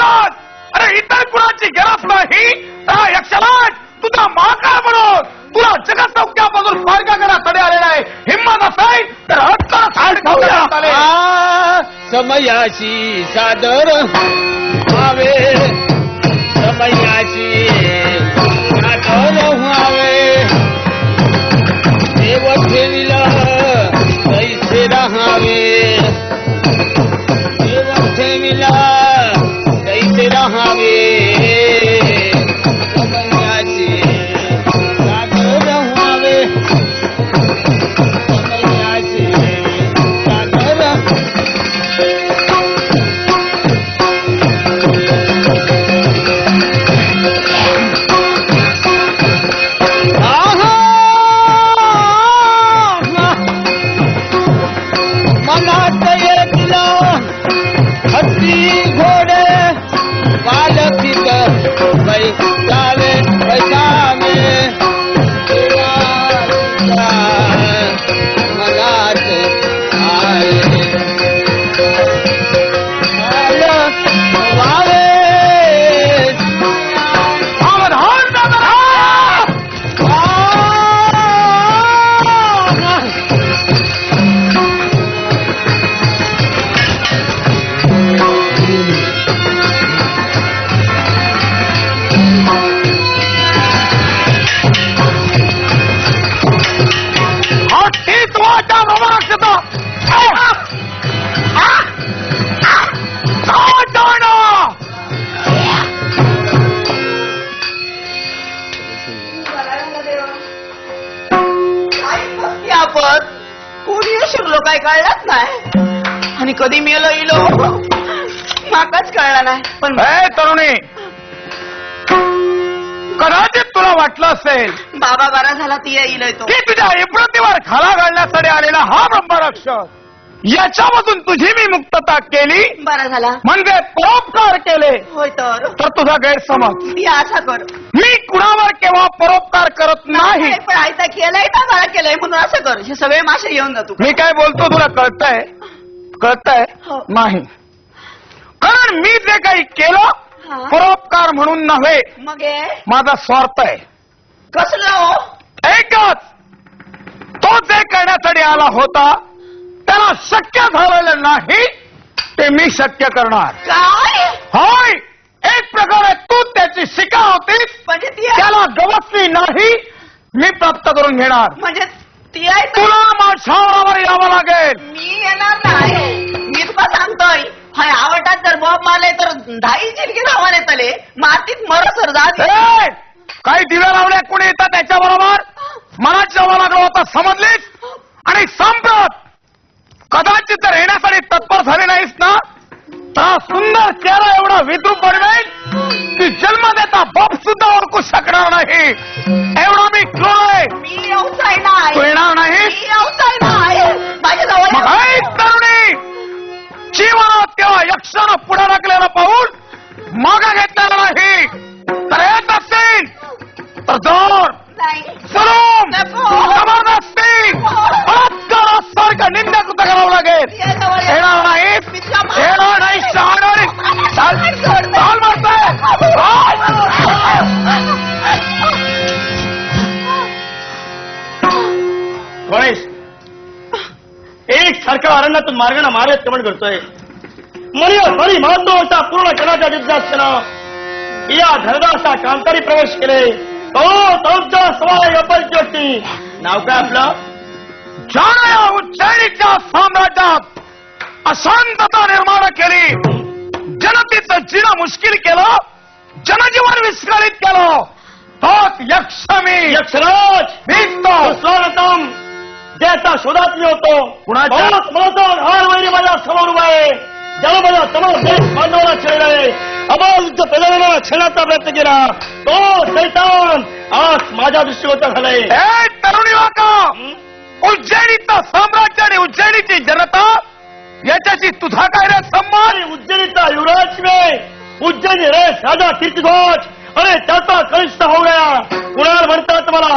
रक्षक अरे इतर कुणाची गरज नाही? त्या यक्षराज तुझा महाकाळ म्हणून. तुला जगत चौक्यापासून मार्ग करण्याकडे आलेला आहे हिंमत असेल तर हक्का साड खाऊया समयाशी सादर व्हावे. काय कळलंच नाही. आणि कधी मेलो इलो. माकाच कळला नाही. पण ए तरुणी. कदाचित तुला वाटलं असेल. बाबा बरा झाला ती येईल तो. की तुझ्या इब्रतीवर खाला घालण्यासाठी आलेला हा ब्रह्मरक्षक याच्यापासून तुझी मी मुक्तता केली. बरा झाला. म्हणजे परोपकार केले. होय तर. तर तुझा गैरसमज. ती आशा कर. मी कुणावर केव्हा परोपकार आयता केलंय का बरा केलंय म्हणून असं कर. हे सगळे मासे येऊन जातो. मी काय बोलतो तुला कळतंय? कळतंय? हो. नाही. कारण मी जे काही केलं हा. परोपकार म्हणून नव्हे. मग हे? माझा स्वार्थ आहे. कसलं हो? एकच. तो जे करण्यासाठी आला होता त्याला शक्य झालेलं नाही ते मी शक्य करणार. काय? होय एक प्रकारे तू त्याची शिका होतीस म्हणजे ती त्याला गवसली नाही मी प्राप्त करून घेणार. म्हणजे ती आहे तर तुला माझ्यावर यावं लागेल. मी येणार नाही. मी तुला सांगतोय. हाय आवडतात जर बॉब मारले तर धाई जिलकी नावाने तले मातीत मर सर जात ए! काही दिव्या लावल्या कोणी येतात त्याच्या बरोबर मला जेव्हा लागलो होता समजलीस? आणि संप्रत कदाचित जर येण्यासाठी तत्पर झाले नाहीस ना? तर हा सुंदर चेहरा एवढा विद्रूप बनवेल की जन्म देता बाप सुद्धा ओळखू शकणार नाही. निंदा करावं लागेल. येणार मार- येणार नाही चाल गणेश एक सारख्या अरण्यातून मार्गाने मारत कमन करतोय. मनी मनी महत्त्वाचा पूर्ण जनाच्या दिग्दर्शन या धनदासा कांतारी प्रवेश केले. तो तुमचा सवाय अपर ज्योती नाव काय आपलं ज्यानं या उज्जैनीच्या साम्राज्यात अशांतता निर्माण केली जनतेचं जिणं मुश्किल केलं जनजीवन विस्कळीत केलं तोच यक्ष मी यक्षराज मीच तो स्वागतम ज्याचा शोधात मी होतो कुणाच्या? बहुत मोठा हार वैरी माझ्यासमोर उभा आहे ज्याला माझा समोर देश बांधवाला छेडलाय अबाधित प्रजाजनाला छेडण्याचा प्रयत्न केला. तो सैतान आज माझ्या दृष्टिकोन झालाय तरुणी वाका उज्जैनीचं साम्राज्य आणि उज्जैनीची जनता याच्याशी तुझा काय रे आणि उज्जैनीचा युवराज में उज्जैनी रे राजा कीर्तिध्वज अरे त्याचा कनिष्ठ हो गया कुणाल म्हणतात मला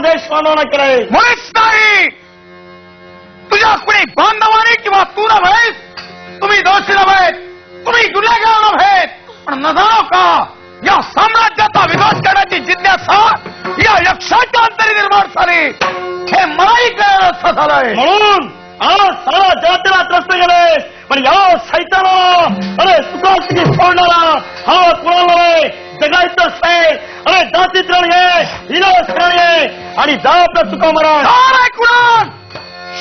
मानवानं केलंय मुळीच नाही। तुझ्या कुणी बांधवाने किंवा तू नव्हे तुम्ही दोषी नव्हे तुम्ही गुन्हेगार नव्हे पण न जाणो का या साम्राज्याचा विनाश करण्याची जिज्ञासा या यक्षाच्या अंतरी निर्माण झाली हे मलाही कळलं असं झालंय म्हणून आज सारा जातीला त्रस्त गेले पण या सैताना अरे सुखाची सोडणारा हा कुणाला नाही जगायचं आहे अरे दाती त्रण ये विनोद त्रण ये आणि जा आपलं चुका मरा ऐकून!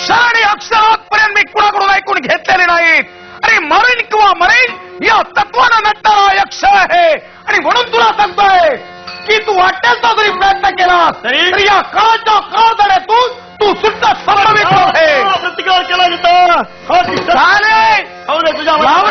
शरण अक्षरापर्यंत मी कुणाकडून ऐकून घेतलेले नाहीत. अरे मरेन किंवा मरेन या तत्वानं नटणारा एक क्षण आहे. आणि म्हणून तुला सांगतोय की तू वाटेल तो जरी प्रयत्न केला तरी? तरी या काळाच्या काळ जाण्यातून तू सुद्धा सर्वमित आहे प्रतिकार केला तिथं हो, तिथं. झाले. हो रे, तुझ्या लाव